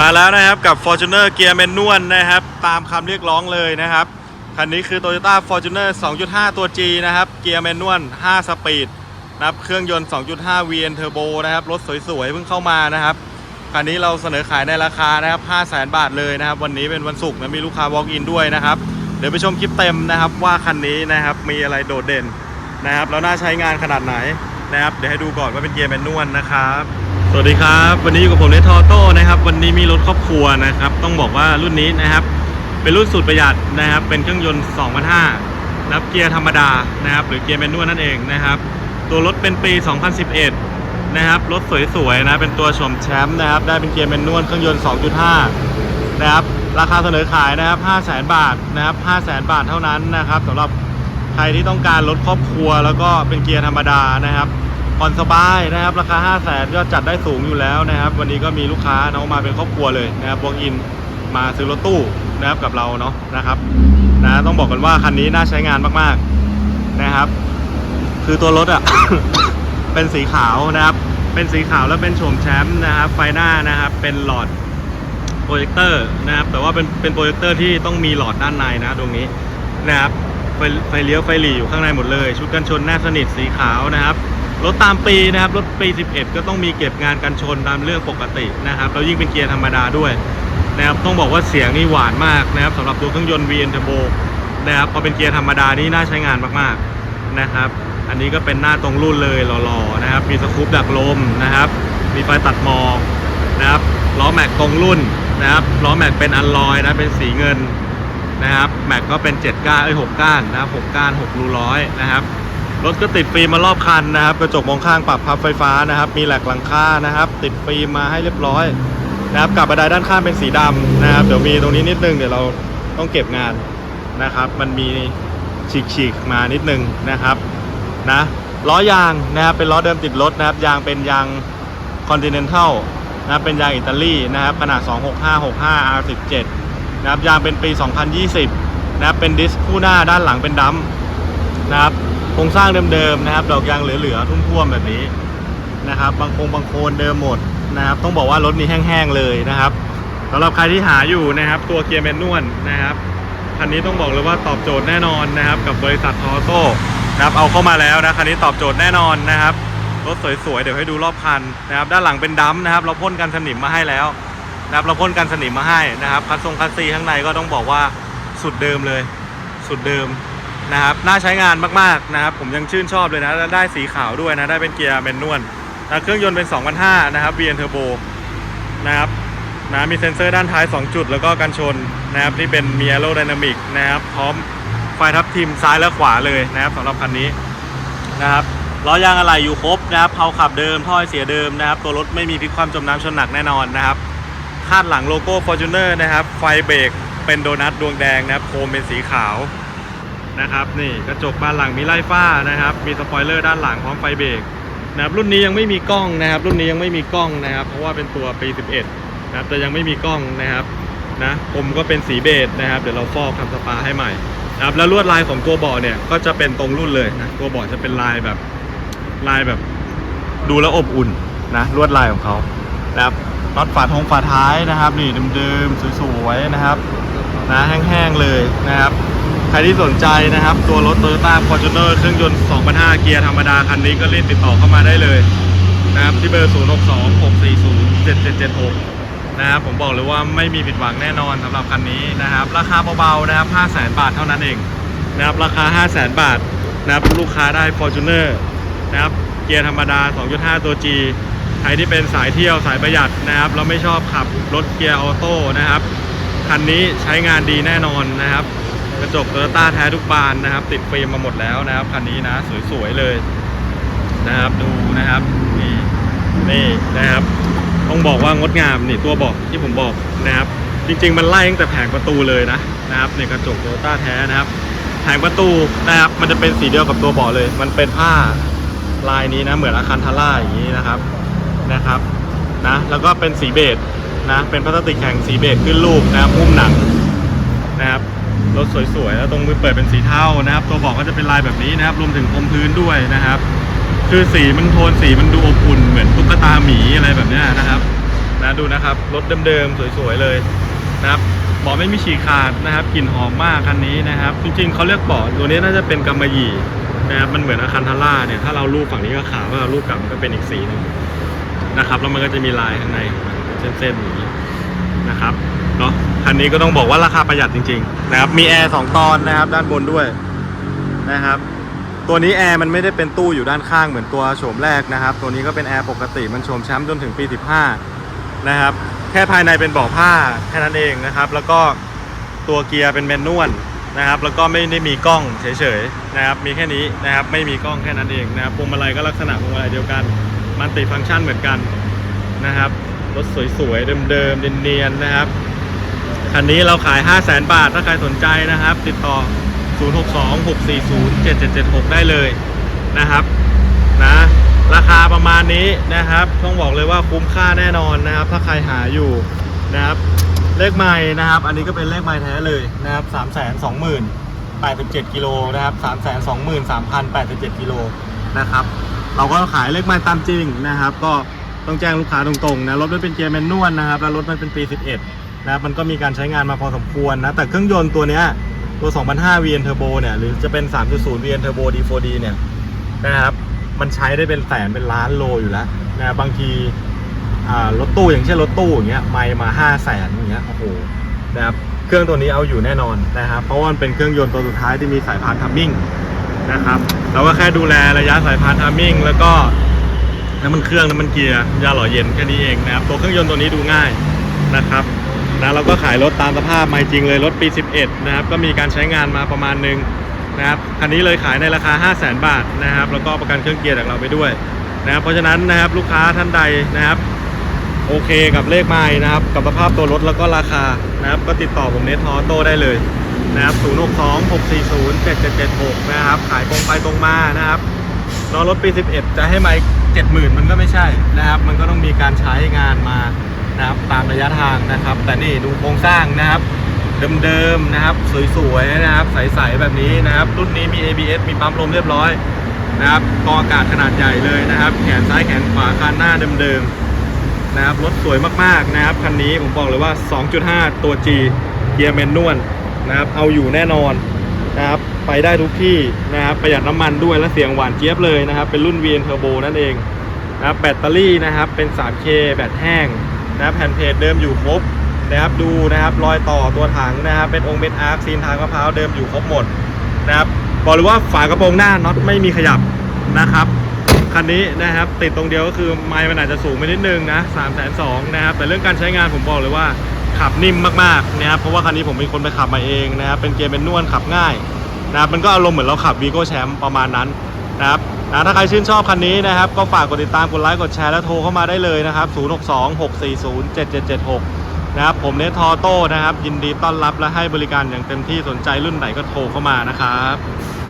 มาแล้วนะครับกับ Fortuner เกียร์แมนนวลนะครับ ตามคำเรียกร้องเลยนะครับ คันนี้คือ Toyota Fortuner 2.5 ตัว G นะครับ เกียร์แมนนวล 5 สปีดนะครับเครื่องยนต์ 2.5 VN Turbo นะครับ รถสวยๆ เพิ่งเข้ามานะครับ คันนี้เราเสนอขายในราคานะครับ 500,000บาทเลยนะครับ วันนี้เป็นวันศุกร์นะมีลูกค้า walk in ด้วยนะครับ เดี๋ยวไปชมคลิปเต็มนะครับ ว่าคันนี้นะครับมีอะไรโดดเด่นนะครับแล้วน่าใช้งานขนาดไหนนะครับ เดี๋ยวให้ดูก่อนว่าเป็นเกียร์แมนนวลนะครับ สวัสดีครับ วันนี้อยู่กับผมในทอโต้นะครับ วันนี้มีรถครอบครัวนะครับ ต้องบอกว่ารุ่นนี้นะครับ เป็นรุ่นสุดประหยัดนะครับ เป็นเครื่องยนต์2005นับเกียร์ธรรมดานะครับ หรือเกียร์แมนนวลนั่นเองนะครับ ตัวรถเป็นปี 2011 นะครับรถสวยๆนะเป็นตัวชมแชมป์นะครับ ได้เป็นเกียร์แมนนวลเครื่องยนต์ 2.5 นะครับ ราคาเสนอขายนะครับ 500,000 บาทนะครับ 500,000 บาทเท่านั้นนะครับสำหรับใครที่ต้องการรถครอบครัว แล้วก็เป็นเกียร์ธรรมดานะครับ ผ่อนสบายนะครับ ราคา 500,000ก็จัดได้สูงอยู่แล้วนะครับ วันนี้ก็มีลูกค้าเนาะมาเป็นครอบครัวเลยนะครับวอล์กอินมาซื้อรถตู้นะครับกับเราเนาะนะครับนะต้องบอกกันว่าคันนี้น่าใช้งานมากๆนะครับ คือตัวรถอะ เป็นสีขาวนะครับ เป็นสีขาวแล้วเป็นโฉมแชมป์นะครับ ไฟหน้านะครับ เป็นหลอดโปรเจคเตอร์นะครับ แต่ว่าเป็นเป็นโปรเจคเตอร์ที่ต้องมีหลอดด้านในนะตรงนี้นะครับไฟไฟเลี้ยวไฟหลีอยู่ข้างในหมดเลย ชุดกันชนแนบสนิทสีขาวนะครับ รถตามปีนะครับรถปี 11 ก็ต้องมีเก็บงานกันชนตามเรื่องปกตินะครับแล้วยิ่งเป็นเกียร์ธรรมดาด้วยนะครับต้องบอกว่าเสียงนี่หวานมากนะครับสำหรับตัวเครื่องยนต์ VN Turbo นะครับพอเป็นเกียร์ธรรมดานี่น่าใช้งานมากๆนะครับอันนี้ก็เป็นหน้าตรงรุ่นเลยหล่อๆนะครับมีสกู๊ปดักลมนะครับมีไฟตัดหมอกนะครับล้อแม็กตรงรุ่นนะครับล้อแม็กเป็นอัลลอยนะเป็นสีเงินนะครับแม็กก็เป็น7ก้านเอ้ย6ก้านนะครับ6ก้าน6รูร้อยนะครับ รถก็ติดฟิล์มมารอบคันนะครับ กระจกมองข้างปรับพับไฟฟ้านะครับ มีแหลกหลังคานะครับ ติดฟิล์มมาให้เรียบร้อยนะครับกับบันไดด้านข้างเป็นสีดำนะครับ เดี๋ยวมีตรงนี้นิดนึงเดี๋ยวเราต้องเก็บงานนะครับ มันมีฉีกๆมานิดนึงนะครับนะล้อยางนะครับเป็นล้อเดิมติดรถนะครับ ยางเป็นยาง Continental นะเป็นยางอิตาลีนะครับขนาด 26565 R17 นะครับยางเป็นปี 2020 นะครับเป็นดิสคู่หน้าด้านหลังเป็นดัมนะครับ ครงสร้างเดิมๆนะครับ ดอกยางเหลือๆทุ่วมๆแบบนี้นะครับ บางโครงบางโคนเดิมหมดนะครับ ต้องบอกว่ารถนี้แห้งๆเลยนะครับสำหรับใครที่หาอยู่นะครับ ตัวเกียร์แมนนวลนะครับคันนี้ต้องบอกเลยว่าตอบโจทย์แน่นอนนะครับ กับบริษัททอโต้นะครับเอาเข้ามาแล้วนะคันนี้ตอบโจทย์แน่นอนนะครับรถสวยๆเดี๋ยวให้ดูรอบคันนะครับ ด้านหลังเป็นดัมนะครับ เราพ่นกันสนิมมาให้แล้วนะครับเราพ่นกันสนิมมาให้นะครับคัสทรงคัสซีข้างในก็ต้องบอกว่าสุดเดิมเลย สุดเดิม นะครับน่าใช้งานมากๆนะครับผมยังชื่นชอบเลยนะแล้วได้สีขาวด้วยนะได้เป็นเกียร์แมนนวลนะเครื่องยนต์เป็น2,500นะครับ VN Turbo นะครับนะมีเซ็นเซอร์ด้านท้าย 2 จุด แล้วก็กันชนนะครับนี่เป็นมี a อโร d y นามิกนะครับพร้อมไฟทับทิมซ้ายและขวาเลยนะครับสำหรับคันนี้นะครับล้อยางอะไหล่อยู่ครบนะครับเผาขับเดิมท่อไอเสียเดิมนะครับ ตัวรถไม่มีพลิกความจมน้ำชนหนักแน่นอนนะครับคาดหลังโลโก้ Fortuner นะครับ ไฟเบรกเป็นโดนัทดวงแดงนะครับโคมเป็นสีขาว นะครับนี่กระจกบานหลังมีไล่ฟ้านะครับ มีสปอยเลอร์ด้านหลังพร้อมไฟเบรกนะครับรุ่นนี้ยังไม่มีกล้องนะครับ รุ่นนี้ยังไม่มีกล้องนะครับ เพราะว่าเป็นตัวปี11นะครับแต่ยังไม่มีกล้องนะครับนะผมก็เป็นสีเบจนะครับ เดี๋ยวเราฟอกทำสปาให้ใหม่นะครับแล้วลวดลายของตัวเบาะเนี่ยก็จะเป็นตรงรุ่นเลยนะตัวเบาะจะเป็นลายแบบลายแบบดูแลอบอุ่นนะลวดลายของเขานะครับน็อตฝาท้องฝาท้ายนะครับ นี่เดิมๆสวยๆนะครับนะแห้งๆเลยนะครับ ใครที่สนใจนะครับ ตัวรถ Toyota Fortuner เครื่องยนต์ 2,500เกียร์ธรรมดา คันนี้ก็รีบติดต่อเข้ามาได้เลยนะครับ ที่เบอร์ 062 640 7776 นะครับ ผมบอกเลยว่าไม่มีผิดหวังแน่นอนสำหรับคันนี้นะครับ ราคาเบาๆนะครับ 500,000 บาทเท่านั้นเองนะครับ ราคา 500,000 บาทนะครับลูกค้าได้ Fortuner นะครับ เกียร์ธรรมดา 2.5 ตัว G ใครที่เป็นสายเที่ยวสายประหยัดนะครับแล้วไม่ชอบขับรถเกียร์ออโต้นะครับ คันนี้ใช้งานดีแน่นอนนะครับ กระจกโตโยต้าแท้ทุกบานนะครับ ติดฟิล์มมาหมดแล้วนะครับคันนี้นะสวยๆเลยนะครับดูนะครับนี่นี่นะครับ ต้องบอกว่างดงามนี่ตัวเบอกที่ผมบอกนะครับ จริง ๆ มันไล่ตั้งแต่แผงประตูเลยนะนะครับในกระจกโตโยต้าแท้นะครับ แผงประตูนะครับมันจะเป็นสีเดียวกับตัวเบาะเลย มันเป็นผ้าลายนี้นะเหมือนอาคารทาร่าอย่างนี้นะครับนะครับนะแล้วก็เป็นสีเบจนะเป็นพลาสติกแข็งสีเบจขึ้นรูปนะครับหุ้มหนังนะครับ รถสวยๆแล้วตรงมือเปิดเป็นสีเทานะครับ ตัวเบอกก็จะเป็นลายแบบนี้นะครับ รวมถึงพรมพื้นด้วยนะครับ คือสีมันโทนสีมันดูอบอุ่นเหมือนตุ๊กตาหมีอะไรแบบนี้นะครับนะดูนะครับรถเดิมๆสวยๆเลยนะครับเบาะไม่มีฉีกขาดนะครับกลิ่นหอมมากคันนี้นะครับ จริงๆเขาเรียกเบาะตัวนี้น่าจะเป็นกำมะหยี่นะครับมันเหมือนอาคันทาร่าเนี่ยถ้าเรารูปฝั่งนี้ก็ขาวถ้าเรารูปกลับมันก็เป็นอีกสีหนึงนะครับแล้วมันก็จะมีลายข้างในเป็นเส้นๆอย่างนี้นะครับเนาะ คันนี้ก็ต้องบอกว่าราคาประหยัดจริงๆนะครับ มีแอร์สองตอนนะครับ ด้านบนด้วยนะครับ ตัวนี้แอร์มันไม่ได้เป็นตู้อยู่ด้านข้างเหมือนตัวโฉมแรกนะครับ ตัวนี้ก็เป็นแอร์ปกติมันโฉมแชมป์จนถึงปี 15 นะครับ แค่ภายในเป็นเบาะผ้าแค่นั้นเองนะครับ แล้วก็ตัวเกียร์เป็นแมนนวลนะครับ แล้วก็ไม่ได้มีกล้องเฉยๆนะครับ มีแค่นี้นะครับ ไม่มีกล้องแค่นั้นเองนะครับพวงมาลัยก็ลักษณะพวงมาลัยเดียวกัน มันติฟังก์ชันเหมือนกันนะครับ รถสวยๆเดิมๆเนียนๆนะครับ คันนี้เราขาย 5 0 0แสนบาท ถ้าใครสนใจนะครับ ติดต่อ 062-640-7776 ได้เลยนะครับนะราคาประมาณนี้นะครับ ต้องบอกเลยว่าคุ้มค่าแน่นอนนะครับ ถ้าใครหาอยู่นะครับ เลขไม้นะครับ อันนี้ก็เป็นเลขไม้แท้เลยนะครับ 3 2 0 0 0 0 87กิโลนะครับ3 2 3 0 0 87กิโลนะครับ เราก็ขายเลขไม้ตามจริงนะครับ ก็ต้องแจ้งลูกค้าตรงๆนะ รถมันเป็นเกียร์แมนนวลนะครับ แล้วรถมันเป็นปี 11 นะครับมันก็มีการใช้งานมาพอสมควรนะ แต่เครื่องยนต์ตัวเนี้ยตัว 2005 VN Turbo เนี่ย หรือจะเป็น 3.0 VN Turbo D4D เนี่ยนะครับ มันใช้ได้เป็นแสนเป็นล้านโลอยู่แล้วนะบางทีรถตู้อย่างเช่นรถตู้อย่างเงี้ยไม่มา5 0 0แสนอย่างเงี้ยโอ้โหนะครับเครื่องตัวนี้เอาอยู่แน่นอนนะครับ เพราะว่ามันเป็นเครื่องยนต์ตัวสุดท้ายที่มีสายพานทัมมิ่งนะครับเราก็แค่ดูแลระยะสายพานทัมมิ่งแล้วก็น้ำมันเครื่องน้ำมันเกียร์ยาหล่อเย็นแค่นี้เองนะครับตัวเครื่องยนต์ตัวนี้ดูง่ายนะครับ นะเราก็ขายรถตามสภาพไม่จริงเลยรถปี 11 นะครับ ก็มีการใช้งานมาประมาณหนึงนะครับคันนี้เลยขายในราคา 5 0 0 0 0 0 บาทนะครับ แล้วก็ประกันเครื่องเกียร์จากเราไปด้วยนะครับ เพราะฉะนั้นนะครับลูกค้าท่านใดนะครับ โอเคกับเลขไม้นะครับ กับสภาพตัวรถแล้วก็ราคานะครับ ก็ติดต่อผมเนทอโต้ได้เลยนะครับ 062 640 7776 นะครับ ขายตรงไปตรงมานะครับนอรถปี 11 จะให้ไม้70,000 มันก็ไม่ใช่นะครับ มันก็ต้องมีการใช้งานมา นะครับ ตามระยะทางนะครับ แต่นี่ดูโครงสร้างนะครับ เดิมๆนะครับ สวยๆนะครับ ใสๆแบบนี้นะครับ รุ่นนี้มี ABS มีปั๊มลมเรียบร้อยนะครับกออากาศขนาดใหญ่เลยนะครับ แขนซ้ายแขนขวาคันหน้าเดิมๆนะครับ รถสวยมากๆนะครับ คันนี้ผมบอกเลยว่า 2.5 ตัว G เกียร์แมนนวลนะครับ เอาอยู่แน่นอนนะครับไปได้ทุกที่นะครับประหยัดน้ำมันด้วยและเสียงหวานเจี๊ยบเลยนะครับ เป็นรุ่น VN Turbo นั่นเองนะครับแบตเตอรี่นะครับเป็น 3K แบตแห้ง นะครับแผ่นเพจเดิมอยู่ครบนะครับดูนะครับรอยต่อตัวถังนะครับเป็นองค์เป็นอาร์คซีนทางมะพร้าวเดิมอยู่ครบหมดนะครับบอกเลยว่าฝากระโปรงหน้าน็อตไม่มีขยับนะครับคันนี้นะครับติดตรงเดียวก็คือไมล์มันอาจจะสูงไปนิดนึงนะ3ามแสนสองนะครับแต่เรื่องการใช้งานผมบอกเลยว่าขับนิ่มมากๆนะครับเพราะว่าคันนี้ผมเป็นคนไปขับมาเองนะครับเป็นเกียร์เป็นนวลขับง่ายนะครับมันก็อารมณ์เหมือนเราขับวีโก้แชมป์ประมาณนั้นนะครับ นะถ้าใครชื่นชอบคันนี้นะครับ ก็ฝากกดติดตามกดไลค์กดแชร์และโทรเข้ามาได้เลยนะครับ 062-640-7776 นะครับ ผมเนททอโต้นะครับ ยินดีต้อนรับและให้บริการอย่างเต็มที่สนใจรุ่นไหนก็โทรเข้ามานะครับ